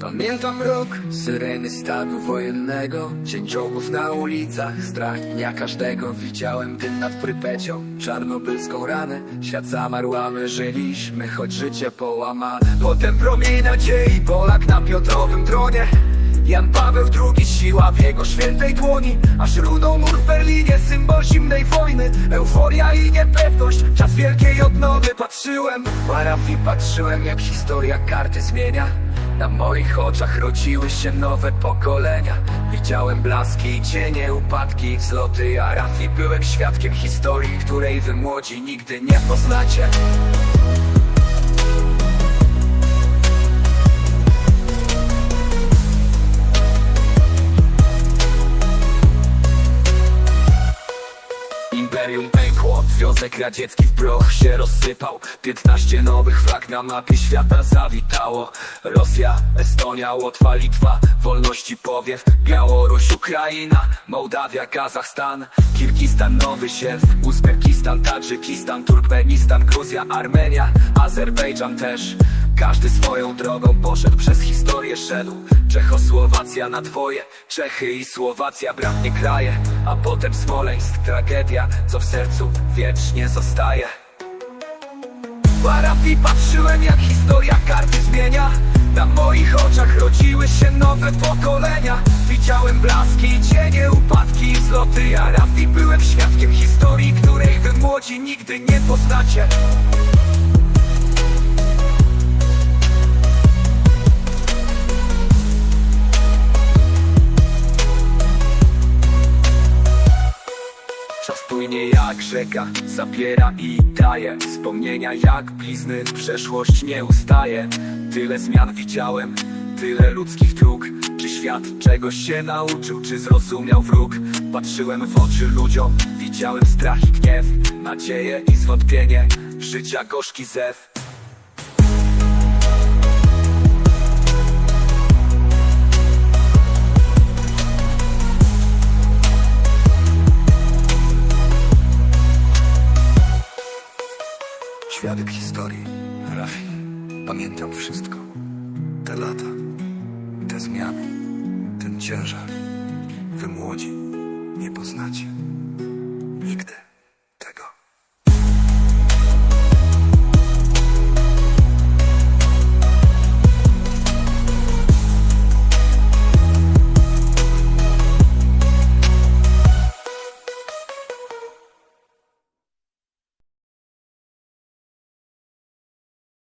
Pamiętam rok, syreny stanu wojennego czołgów na ulicach, strach dnia każdego. Widziałem dym nad Prypecią, czarnobylską ranę. Świat zamarł, a my żyliśmy, choć życie połamane. Potem promień nadziei, Polak na Piotrowym tronie. Jan Paweł II, siła w jego świętej dłoni. Aż runął mur w Berlinie, symbol zimnej wojny. Euforia i niepewność, czas wielkiej Patrzyłem, parafii patrzyłem jak historia karty zmienia. Na moich oczach rodziły się nowe pokolenia. Widziałem blaski i cienie, upadki i wzloty. Ja Rafi byłem świadkiem historii, której wy młodzi nigdy nie poznacie Imperium pękło, Związek Radziecki w proch się rozsypał. 15 nowych flag na mapie świata zawitało. Rosja, Estonia, Łotwa, Litwa, wolności powiew Białoruś, Ukraina, Mołdawia, Kazachstan. Kirgistan, Nowy Siew, Uzbekistan, Tadżykistan, Turkmenistan, Gruzja, Armenia, Azerbejdżan też każdy swoją drogą poszedł, przez historię szedł. Czechosłowacja na dwoje, Czechy i Słowacja bratnie kraje. A potem Smoleńsk, tragedia, co w sercu wiecznie zostaje. Parafii patrzyłem jak historia karty zmienia. Na moich oczach rodziły się nowe pokolenia. Widziałem blaski cienie, upadki i wzloty Ja Rafi byłem świadkiem historii, której wy młodzi nigdy nie poznacie Płynie jak rzeka, zabiera i daje. Wspomnienia jak blizny, przeszłość nie ustaje. Tyle zmian widziałem, tyle ludzkich dróg. Czy świat czegoś się nauczył, czy zrozumiał wróg? Patrzyłem w oczy ludziom, widziałem strach i gniew Nadzieję i zwątpienie, życia gorzki zew Świadek historii, Rafi, pamiętam wszystko. Te lata, te zmiany, ten ciężar. Wy młodzi nie poznacie.